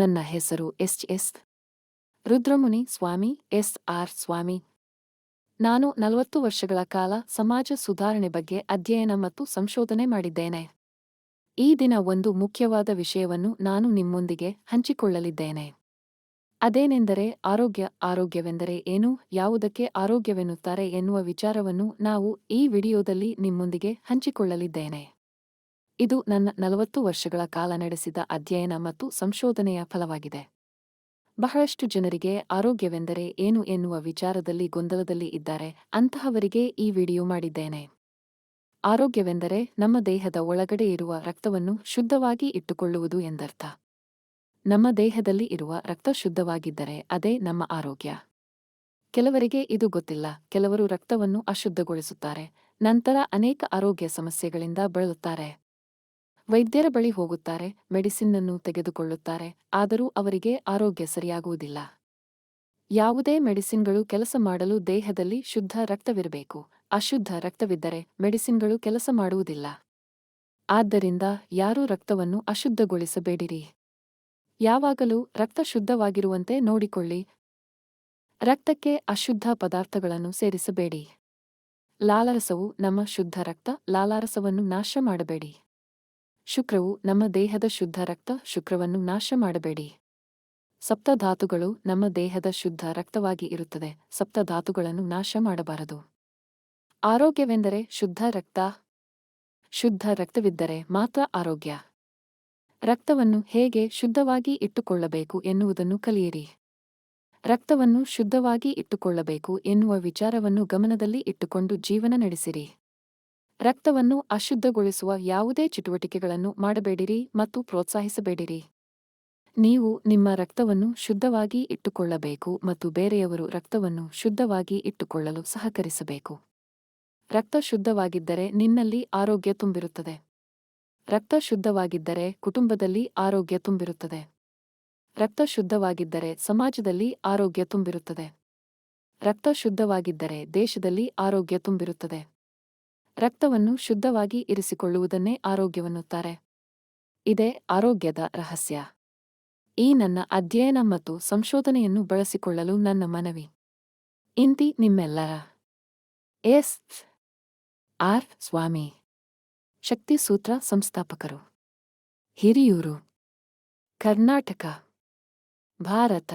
ನನ್ನ ಹೆಸರು S S. Rudramuni Swamy, S R Swamy. ನಾನು ನಲವತ್ತು ವರ್ಷಗಳ ಕಾಲ ಸಮಾಜ ಸುಧಾರಣೆ ಬಗ್ಗೆ ಅಧ್ಯಯನ ಮತ್ತು ಸಂಶೋಧನೆ ಮಾಡಿದ್ದೇನೆ. ಈ ದಿನ ಒಂದು ಮುಖ್ಯವಾದ ವಿಷಯವನ್ನು ನಾನು ನಿಮ್ಮೊಂದಿಗೆ ಹಂಚಿಕೊಳ್ಳಲಿದ್ದೇನೆ. ಅದೇನೆಂದರೆ ಆರೋಗ್ಯ, ಆರೋಗ್ಯವೆಂದರೆ ಏನು, ಯಾವುದಕ್ಕೆ ಆರೋಗ್ಯವೆನ್ನುತ್ತಾರೆ ಎನ್ನುವ ವಿಚಾರವನ್ನು ನಾವು ಈ ವಿಡಿಯೋದಲ್ಲಿ ನಿಮ್ಮೊಂದಿಗೆ ಹಂಚಿಕೊಳ್ಳಲಿದ್ದೇನೆ. ಇದು ನನ್ನ ನಲವತ್ತು ವರ್ಷಗಳ ಕಾಲ ನಡೆಸಿದ ಅಧ್ಯಯನ ಮತ್ತು ಸಂಶೋಧನೆಯ ಫಲವಾಗಿದೆ. ಬಹಳಷ್ಟು ಜನರಿಗೆ ಆರೋಗ್ಯವೆಂದರೆ ಏನು ಎನ್ನುವ ವಿಚಾರದಲ್ಲಿ ಗೊಂದಲದಲ್ಲಿ ಇದ್ದಾರೆ, ಅಂತಹವರಿಗೆ ಈ ವಿಡಿಯೋ ಮಾಡಿದ್ದೇನೆ. ಆರೋಗ್ಯವೆಂದರೆ ನಮ್ಮ ದೇಹದ ಒಳಗಡೆ ಇರುವ ರಕ್ತವನ್ನು ಶುದ್ಧವಾಗಿ ಇಟ್ಟುಕೊಳ್ಳುವುದು ಎಂದರ್ಥ. ನಮ್ಮ ದೇಹದಲ್ಲಿ ಇರುವ ರಕ್ತ ಶುದ್ಧವಾಗಿದ್ದರೆ ಅದೇ ನಮ್ಮ ಆರೋಗ್ಯ. ಕೆಲವರಿಗೆ ಇದು ಗೊತ್ತಿಲ್ಲ, ಕೆಲವರು ರಕ್ತವನ್ನು ಅಶುದ್ಧಗೊಳಿಸುತ್ತಾರೆ, ನಂತರ ಅನೇಕ ಆರೋಗ್ಯ ಸಮಸ್ಯೆಗಳಿಂದ ಬಳಲುತ್ತಾರೆ. ವೈದ್ಯರ ಬಳಿ ಹೋಗುತ್ತಾರೆ, ಮೆಡಿಸಿನ್ನನ್ನು ತೆಗೆದುಕೊಳ್ಳುತ್ತಾರೆ, ಆದರೂ ಅವರಿಗೆ ಆರೋಗ್ಯ ಸರಿಯಾಗುವುದಿಲ್ಲ. ಯಾವುದೇ ಮೆಡಿಸಿನ್ಗಳು ಕೆಲಸ ಮಾಡಲು ದೇಹದಲ್ಲಿ ಶುದ್ಧ ರಕ್ತವಿರಬೇಕು. ಅಶುದ್ಧ ರಕ್ತವಿದ್ದರೆ ಮೆಡಿಸಿನ್ಗಳು ಕೆಲಸ ಮಾಡುವುದಿಲ್ಲ. ಆದ್ದರಿಂದ ಯಾರೂ ರಕ್ತವನ್ನು ಅಶುದ್ಧಗೊಳಿಸಬೇಡಿರಿ. ಯಾವಾಗಲೂ ರಕ್ತ ಶುದ್ಧವಾಗಿರುವಂತೆ ನೋಡಿಕೊಳ್ಳಿ. ರಕ್ತಕ್ಕೆ ಅಶುದ್ಧ ಪದಾರ್ಥಗಳನ್ನು ಸೇರಿಸಬೇಡಿ. ಲಾಲಾರಸವು ನಮ್ಮ ಶುದ್ಧ ರಕ್ತ, ಲಾಲಾರಸವನ್ನು ನಾಶ ಮಾಡಬೇಡಿ. ಶುಕ್ರವು ನಮ್ಮ ದೇಹದ ಶುದ್ಧ ರಕ್ತ ಶುಕ್ರವನ್ನು ನಾಶ ಮಾಡಬೇಡಿ. ಸಪ್ತಧಾತುಗಳು ನಮ್ಮ ದೇಹದ ಶುದ್ಧ ರಕ್ತವಾಗಿ ಇರುತ್ತದೆ. ಸಪ್ತಧಾತುಗಳನ್ನು ನಾಶ ಮಾಡಬಾರದು. ಆರೋಗ್ಯವೆಂದರೆ ಶುದ್ಧ ರಕ್ತ, ಶುದ್ಧ ರಕ್ತವಿದ್ದರೆ ಮಾತ್ರ ಆರೋಗ್ಯ. ರಕ್ತವನ್ನು ಹೇಗೆ ಶುದ್ಧವಾಗಿ ಇಟ್ಟುಕೊಳ್ಳಬೇಕು ಎನ್ನುವುದನ್ನು ಕಲಿಯಿರಿ. ರಕ್ತವನ್ನು ಶುದ್ಧವಾಗಿ ಇಟ್ಟುಕೊಳ್ಳಬೇಕು ಎನ್ನುವ ವಿಚಾರವನ್ನು ಗಮನದಲ್ಲಿ ಇಟ್ಟುಕೊಂಡು ಜೀವನ ನಡೆಸಿರಿ. ರಕ್ತವನ್ನು ಅಶುದ್ಧಗೊಳಿಸುವ ಯಾವುದೇ ಚಟುವಟಿಕೆಗಳನ್ನು ಮಾಡಬೇಡಿರಿ ಮತ್ತು ಪ್ರೋತ್ಸಾಹಿಸಬೇಡಿರಿ. ನೀವು ನಿಮ್ಮ ರಕ್ತವನ್ನು ಶುದ್ಧವಾಗಿ ಇಟ್ಟುಕೊಳ್ಳಬೇಕು ಮತ್ತು ಬೇರೆಯವರು ರಕ್ತವನ್ನು ಶುದ್ಧವಾಗಿ ಇಟ್ಟುಕೊಳ್ಳಲು ಸಹಕರಿಸಬೇಕು. ರಕ್ತ ಶುದ್ಧವಾಗಿದ್ದರೆ ನಿನ್ನಲ್ಲಿ ಆರೋಗ್ಯ ತುಂಬಿರುತ್ತದೆ. ರಕ್ತ ಶುದ್ಧವಾಗಿದ್ದರೆ ಕುಟುಂಬದಲ್ಲಿ ಆರೋಗ್ಯ ತುಂಬಿರುತ್ತದೆ. ರಕ್ತ ಶುದ್ಧವಾಗಿದ್ದರೆ ಸಮಾಜದಲ್ಲಿ ಆರೋಗ್ಯ ತುಂಬಿರುತ್ತದೆ. ರಕ್ತ ಶುದ್ಧವಾಗಿದ್ದರೆ ದೇಶದಲ್ಲಿ ಆರೋಗ್ಯ ತುಂಬಿರುತ್ತದೆ. ರಕ್ತವನ್ನು ಶುದ್ಧವಾಗಿ ಇರಿಸಿಕೊಳ್ಳುವುದನ್ನೇ ಆರೋಗ್ಯವನ್ನುತ್ತಾರೆ. ಇದೇ ಆರೋಗ್ಯದ ರಹಸ್ಯ. ಈ ನನ್ನ ಅಧ್ಯಯನ ಮತ್ತು ಸಂಶೋಧನೆಯನ್ನು ಬಳಸಿಕೊಳ್ಳಲು ನನ್ನ ಮನವಿ. ಇಂತಿ ನಿಮ್ಮೆಲ್ಲರ. ಎಸ್. ಆರ್. ಸ್ವಾಮಿ. ಶಕ್ತಿ ಸೂತ್ರ ಸಂಸ್ಥಾಪಕರು. ಹಿರಿಯೂರು. ಕರ್ನಾಟಕ. ಭಾರತ.